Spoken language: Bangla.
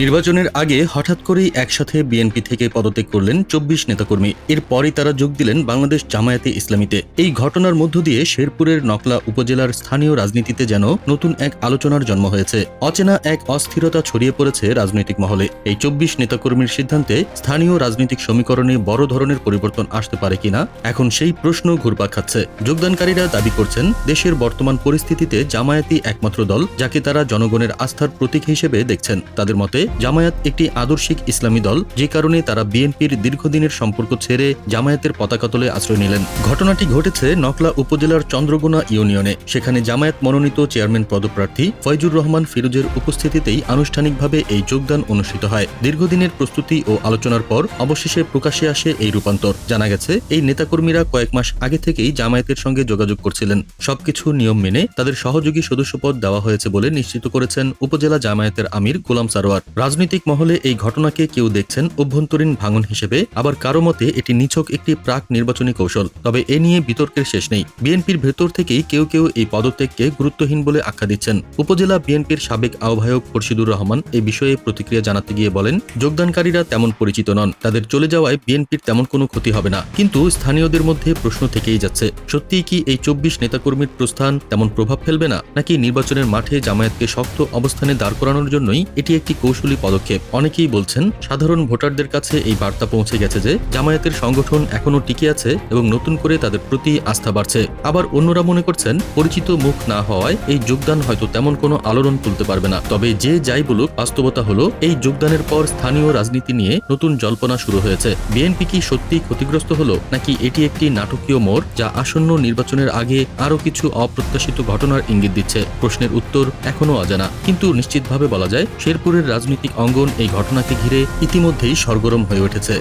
নির্বাচনের আগে হঠাৎ করেই একসাথে বিএনপি থেকে পদত্যাগ করলেন চব্বিশ নেতাকর্মী। এরপরই তারা যোগ দিলেন বাংলাদেশ জামায়াতে ইসলামীতে। এই ঘটনার মধ্য দিয়ে শেরপুরের নকলা উপজেলার স্থানীয় রাজনীতিতে যেন নতুন এক আলোচনার জন্ম হয়েছে। অচেনা এক অস্থিরতা ছড়িয়ে পড়েছে রাজনৈতিক মহলে। এই চব্বিশ নেতাকর্মীর সিদ্ধান্তে স্থানীয় রাজনৈতিক সমীকরণে বড় ধরনের পরিবর্তন আসতে পারে কিনা, এখন সেই প্রশ্ন ঘুরপাক খাচ্ছে। যোগদানকারীরা দাবি করছেন, দেশের বর্তমান পরিস্থিতিতে জামায়াতই একমাত্র দল, যাকে তারা জনগণের আস্থার প্রতীক হিসেবে দেখছেন। তাদের মতে জামায়াত একটি আদর্শিক ইসলামী দল, যে কারণে তারা বিএনপির দীর্ঘদিনের সম্পর্ক ছেড়ে জামায়াতের পতাকা তলে আশ্রয় নিলেন। ঘটনাটি ঘটেছে নকলা উপজেলার চন্দ্রগোনা ইউনিয়নে। সেখানে জামায়াত মনোনীত চেয়ারম্যান পদপ্রার্থী ফয়জুর রহমান ফিরোজের উপস্থিতিতেই আনুষ্ঠানিকভাবে এই যোগদান অনুষ্ঠিত হয়। দীর্ঘদিনের প্রস্তুতি ও আলোচনার পর অবশেষে প্রকাশে আসে এই রূপান্তর। জানা গেছে, এই নেতাকর্মীরা কয়েক মাস আগে থেকেই জামায়াতের সঙ্গে যোগাযোগ করছিলেন। সবকিছু নিয়ম মেনে তাদের সহযোগী সদস্যপদ দেওয়া হয়েছে বলে নিশ্চিত করেছেন উপজেলা জামায়াতের আমির গোলাম সারোয়ার। রাজনৈতিক মহলে এই ঘটনাকে কেউ দেখছেন অভ্যন্তরীণ ভাঙন হিসেবে, আবার কারও মতে এটি নিছক একটি প্রাক নির্বাচনী কৌশল। তবে এ নিয়ে বিতর্কের শেষ নেই। বিএনপির ভেতর থেকেই কেউ কেউ এই পদত্যাগকে গুরুত্বহীন বলে আখ্যা দিচ্ছেন। উপজেলা বিএনপির সাবেক আহ্বায়ক খোরশিদুর রহমান এই বিষয়ে প্রতিক্রিয়া জানাতে গিয়ে বলেন, যোগদানকারীরা তেমন পরিচিত নন। তাদের চলে যাওয়ায় বিএনপির তেমন কোনো ক্ষতি হবে না। কিন্তু স্থানীয়দের মধ্যে প্রশ্ন থেকেই যাচ্ছে, সত্যিই কি এই চব্বিশ নেতাকর্মীর প্রস্থান তেমন প্রভাব ফেলবে না? নাকি নির্বাচনের মাঠে জামায়াতকে শক্ত অবস্থানে দাঁড় করানোর জন্যই এটি একটি কৌশলী পদক্ষেপ অনেকেই বলছেন, সাধারণ ভোটারদের কাছে এই বার্তা পৌঁছে গেছে যে জামায়াতের সংগঠন এখনও টিকে আছে এবং নতুন করে তাদের প্রতি আস্থা বাড়ছে। আবার অন্যরা মনে করছেন, পরিচিত মুখ না হওয়ায় এই যোগদান হয়তো তেমন কোনো আলোড়ন তুলতে পারবে না। তবে যে যাই বলুক, বাস্তবতা হলো, এই যোগদানের পর স্থানীয় রাজনীতি নিয়ে নতুন জল্পনা শুরু হয়েছে। বিএনপি কি সত্যি ক্ষতিগ্রস্ত হলো, নাকি এটি একটি নাটকীয় মোড় যা আসন্ন নির্বাচনের আগে আরও কিছু অপ্রত্যাশিত ঘটনার ইঙ্গিত দিচ্ছে? প্রশ্নের উত্তর এখনও অজানা। কিন্তু নিশ্চিতভাবে বলা যায়, শেরপুরের রাজনৈতিক অঙ্গন এই ঘটনাকে ঘিরে ইতিমধ্যেই সরগরম হয়ে উঠেছে।